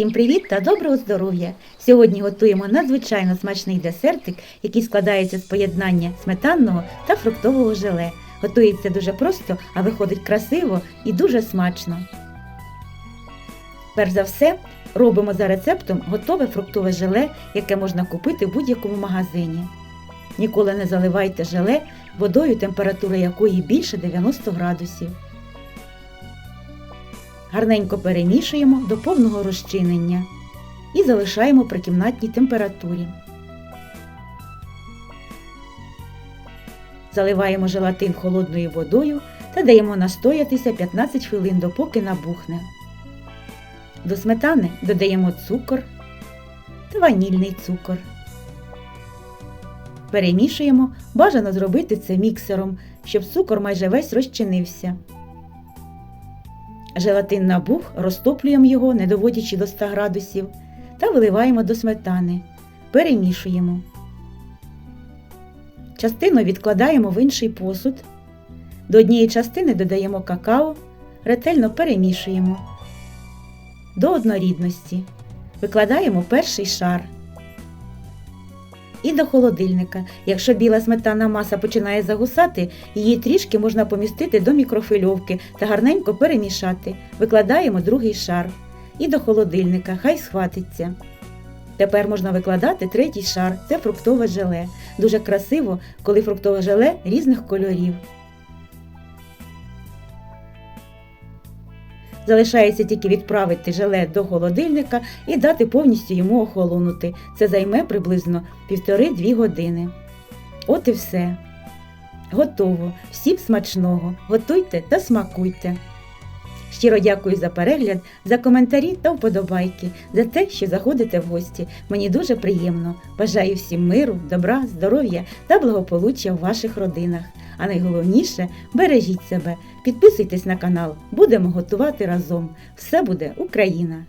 Всім привіт та доброго здоров'я! Сьогодні готуємо надзвичайно смачний десертик, який складається з поєднання сметанного та фруктового желе. Готується дуже просто, а виходить красиво і дуже смачно. Перш за все, робимо за рецептом готове фруктове желе, яке можна купити в будь-якому магазині. Ніколи не заливайте желе водою, температура якої більше 90 градусів. Гарненько перемішуємо до повного розчинення і залишаємо при кімнатній температурі. Заливаємо желатин холодною водою та даємо настоятися 15 хвилин, допоки набухне. До сметани додаємо цукор та ванільний цукор. Перемішуємо, бажано зробити це міксером, щоб цукор майже весь розчинився. Желатин набух, розтоплюємо його, не доводячи до 100 градусів, та виливаємо до сметани. Перемішуємо. Частину відкладаємо в інший посуд. До однієї частини додаємо какао, ретельно перемішуємо. До однорідності. Викладаємо перший шар. І до холодильника. Якщо біла сметанна маса починає загусати, її трішки можна помістити до мікрофильовки та гарненько перемішати. Викладаємо другий шар. І до холодильника, хай схватиться. Тепер можна викладати третій шар це фруктове желе. Дуже красиво, коли фруктове желе різних кольорів. Залишається тільки відправити желе до холодильника і дати повністю йому охолонути. Це займе приблизно 1,5-2 години. От і все. Готово. Всім смачного. Готуйте та смакуйте. Щиро дякую за перегляд, за коментарі та вподобайки, за те, що заходите в гості. Мені дуже приємно. Бажаю всім миру, добра, здоров'я та благополуччя в ваших родинах. А найголовніше бережіть себе, підписуйтесь на канал, будемо готувати разом. Все буде Україна!